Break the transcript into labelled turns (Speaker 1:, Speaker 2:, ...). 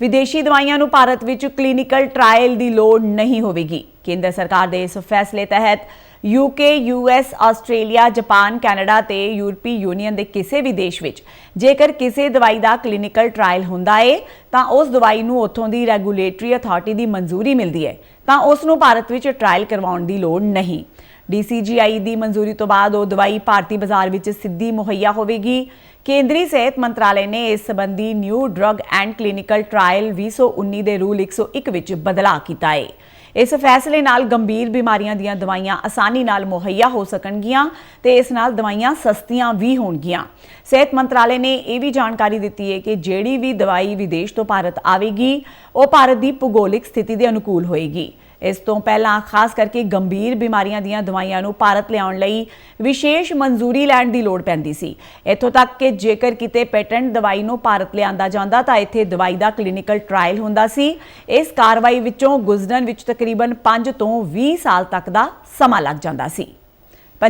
Speaker 1: ਵਿਦੇਸ਼ੀ ਦਵਾਈਆਂ ਨੂੰ ਭਾਰਤ ਵਿੱਚ ਕਲੀਨਿਕਲ ਟ੍ਰਾਇਲ ਦੀ ਲੋੜ ਨਹੀਂ ਹੋਵੇਗੀ। ਕੇਂਦਰ ਸਰਕਾਰ ਦੇ ਇਸ ਫੈਸਲੇ ਤਹਿਤ UK US Australia Japan Canada ਤੇ ਯੂਰਪੀ ਯੂਨੀਅਨ ਦੇ ਕਿਸੇ ਵੀ ਦੇਸ਼ ਵਿੱਚ ਜੇਕਰ ਕਿਸੇ ਦਵਾਈ ਦਾ ਕਲੀਨਿਕਲ ਟ੍ਰਾਇਲ ਹੁੰਦਾ ਏ, ਤਾਂ ਉਸ ਦਵਾਈ ਨੂੰ ਉੱਥੋਂ ਦੀ ਰੈਗੂਲੇਟਰੀ ਅਥਾਰਟੀ ਦੀ ਮਨਜ਼ੂਰੀ ਮਿਲਦੀ ਹੈ ਤਾਂ ਉਸ ਨੂੰ ਭਾਰਤ ਵਿੱਚ ਟ੍ਰਾਇਲ ਕਰਵਾਉਣ ਦੀ ਲੋੜ ਨਹੀਂ। DCGI ਦੀ ਮਨਜ਼ੂਰੀ ਤੋਂ ਬਾਅਦ ਉਹ ਦਵਾਈ ਭਾਰਤੀ ਬਾਜ਼ਾਰ ਵਿੱਚ ਸਿੱਧੀ ਮੁਹੱਈਆ ਹੋਵੇਗੀ। ਕੇਂਦਰੀ ਸਿਹਤ ਮੰਤਰਾਲੇ ਨੇ ਇਸ ਸੰਬੰਧੀ new drug and clinical trial 2019 ਦੇ ਰੂਲ 101 ਵਿੱਚ ਬਦਲਾਅ ਕੀਤਾ ਹੈ ਇਸ ਫੈਸਲੇ ਨਾਲ ਗੰਭੀਰ ਬਿਮਾਰੀਆਂ ਦੀਆਂ ਦਵਾਈਆਂ ਆਸਾਨੀ ਨਾਲ ਮੁਹੱਈਆ ਹੋ ਸਕਣਗੀਆਂ ਤੇ ਇਸ ਨਾਲ ਦਵਾਈਆਂ ਸਸਤੀਆਂ ਵੀ ਹੋਣਗੀਆਂ। ਸਿਹਤ ਮੰਤਰਾਲੇ ਨੇ ਇਹ ਵੀ ਜਾਣਕਾਰੀ ਦਿੱਤੀ ਹੈ ਕਿ ਜਿਹੜੀ ਵੀ ਦਵਾਈ ਵਿਦੇਸ਼ ਤੋਂ ਭਾਰਤ ਆਵੇਗੀ, ਉਹ ਭਾਰਤ ਦੀ ਭੂਗੋਲਿਕ ਸਥਿਤੀ ਦੇ ਅਨੁਕੂਲ ਹੋਏਗੀ। ਇਸ ਤੋਂ ਪਹਿਲਾਂ ਖਾਸ ਕਰਕੇ ਗੰਭੀਰ ਬਿਮਾਰੀਆਂ ਦੀਆਂ ਦਵਾਈਆਂ ਨੂੰ ਭਾਰਤ ਲਿਆਉਣ ਲਈ ਵਿਸ਼ੇਸ਼ ਮਨਜ਼ੂਰੀ ਲੈਣ ਦੀ ਲੋੜ ਪੈਂਦੀ ਸੀ। ਇੱਥੋਂ ਤੱਕ ਕਿ ਜੇਕਰ ਕਿਤੇ ਪੇਟੈਂਟ ਦਵਾਈ ਨੂੰ ਭਾਰਤ ਲਿਆਂਦਾ ਜਾਂਦਾ ਤਾਂ ਇੱਥੇ ਦਵਾਈ ਦਾ ਕਲੀਨਿਕਲ ਟ੍ਰਾਇਲ ਹੁੰਦਾ ਸੀ। ਇਸ ਕਾਰਵਾਈ ਵਿੱਚੋਂ ਗੁਜ਼ਰਨ ਵਿੱਚ ਤਕਰੀਬਨ 5 ਤੋਂ 20 ਸਾਲ ਤੱਕ ਦਾ ਸਮਾਂ ਲੱਗ ਜਾਂਦਾ ਸੀ।